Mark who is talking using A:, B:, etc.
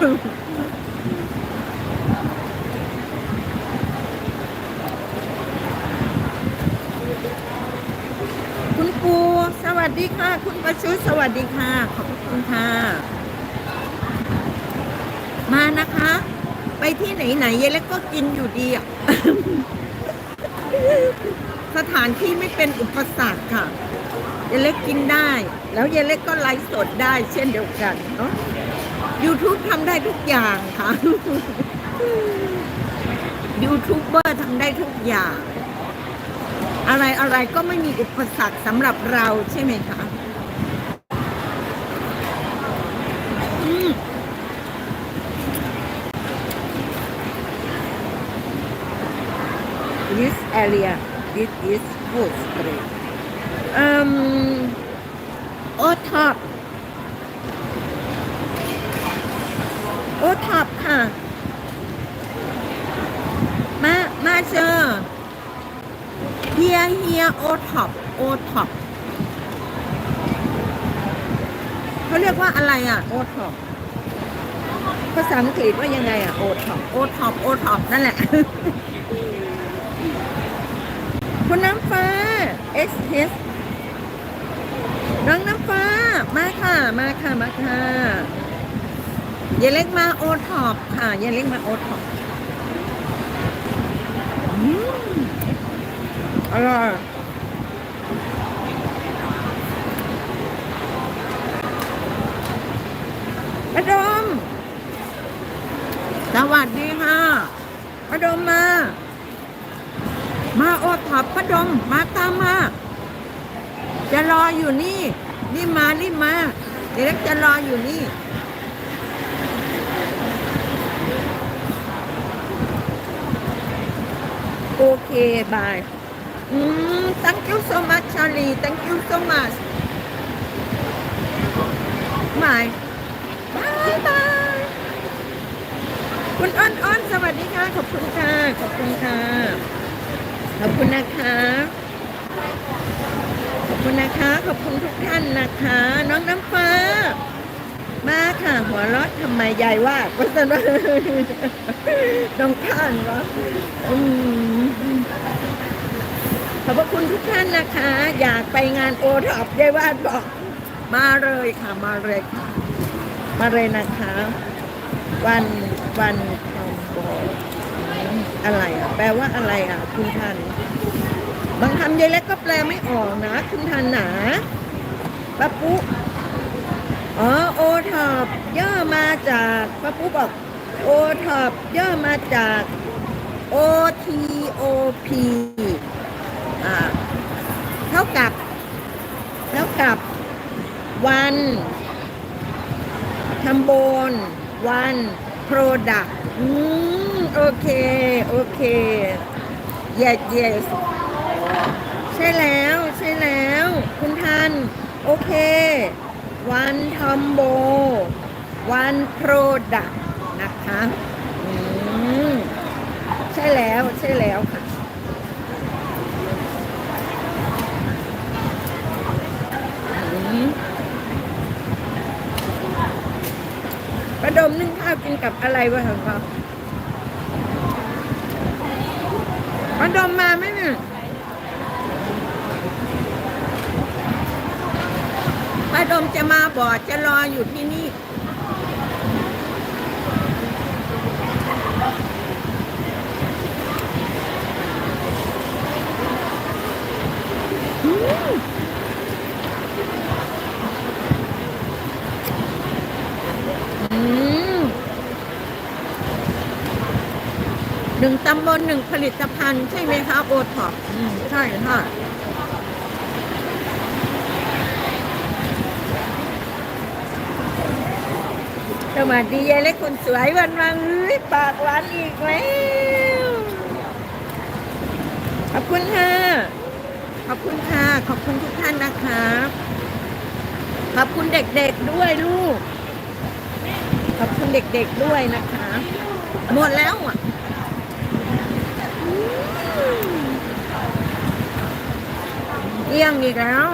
A: คุณปูสวัสดีค่ะ คุณประชุดสวัสดีค่ะ ขอบคุณค่ะ มานะคะ ไปที่ไหนไหนยายเล็กก็กินอยู่ดีอะสถานที่ไม่เป็นอุปสรรคค่ะยายเล็กกินได้ แล้วยายเล็กก็ไลฟ์สดได้เช่นเดียวกันเนาะ YouTube ทำได้ทุกอย่างค่ะยูทูบเบอร์ทำได้ทุกอย่าง อะไรอะไรก็ไม่มีอุปสรรคสำหรับเราใช่ไหมคะม this area this is food street um o top o ่ะ มา มาเจอเฮียเฮียโอท็อปโอท็อปเขาเรียกว่าอะไรอะโอท็อปภาษาอังกฤษว่ายังไงอะโอท็อปโอท็อปโอท็อปนั่นแหละ คุณน้ำฟ้า S H น้องน้ำฟ้า มาค่ะ มาค่ะ มาค่ะ ยายเล็กมาโอท็อปค่ะยายเล็กมาโอท็อปอร่อยป้าดม สวัสดีค่ะป้าดมมา มาโอท็อปป้าดม มาตามมา จะรออยู่นี่ นี่มานี่มา เดี๋ยวเล็กจะรออยู่นี่ โอ เคบายอืม thank you so much Charlie thank you so much บายบายบายคุณอ้อนอ้อนสวัสดีค่ะ ขอบคุณค่ะ ขอบคุณค่ะ ขอบคุณนะคะ ขอบคุณนะคะ ขอบคุณทุกท่านนะคะ น้องน้ำฟ้า มาค่ะ หัวเรอดทำไมยายว่าก็จะน้องท่านวะอืม ขอบพระคุณทุกท่านนะคะ อยากไปงานโอท็อปยายวาดบอกมาเลยค่ะมาเลยค่ะมาเลยนะคะ วันวันคอมโบอะไรอะ แปลว่าอะไรอะ คุณท่านบางคำยายเล็กก็แปลไม่ออกนะ คุณท่านหนาป้าปุ๊อ๋อโอท็อปย่อมาจากป้าปุ๊บอกโอท็อปย่อมาจาก O T O P อ่ เท่ากับ เท่ากับวันทำบนวัน product อืมโอเค โอเค yes yes ใช่แล้ว ใช่แล้ว คุณทัน โอเค วันทอมโบ วันโปรดักนะคะ อืม ใช่แล้ว ใช่แล้วค่ะอืมป ระดมนึ่งข้าวกินกับอะไรวะครับประดมมาไหมเนี่ยป้าดมจะมาบอดจะรออยู่ที่นี่ หนึ่งตำบลหนึ่งผลิตภัณฑ์ใช่ไหมคะโอท็อปอืมใช่ค่ะสวัสดียายเล็กคนสวยวันวังเฮ้ยปากหวานอีกแล้วขอบคุณค่ะ ขอบคุณค่ะ ขอบคุณทุกท่านนะคะขอบคุณเด็กๆด้วยลูก ขอบคุณเด็กๆด้วยนะคะ หมดแล้วอะ ลี่ยงอีกแล้ว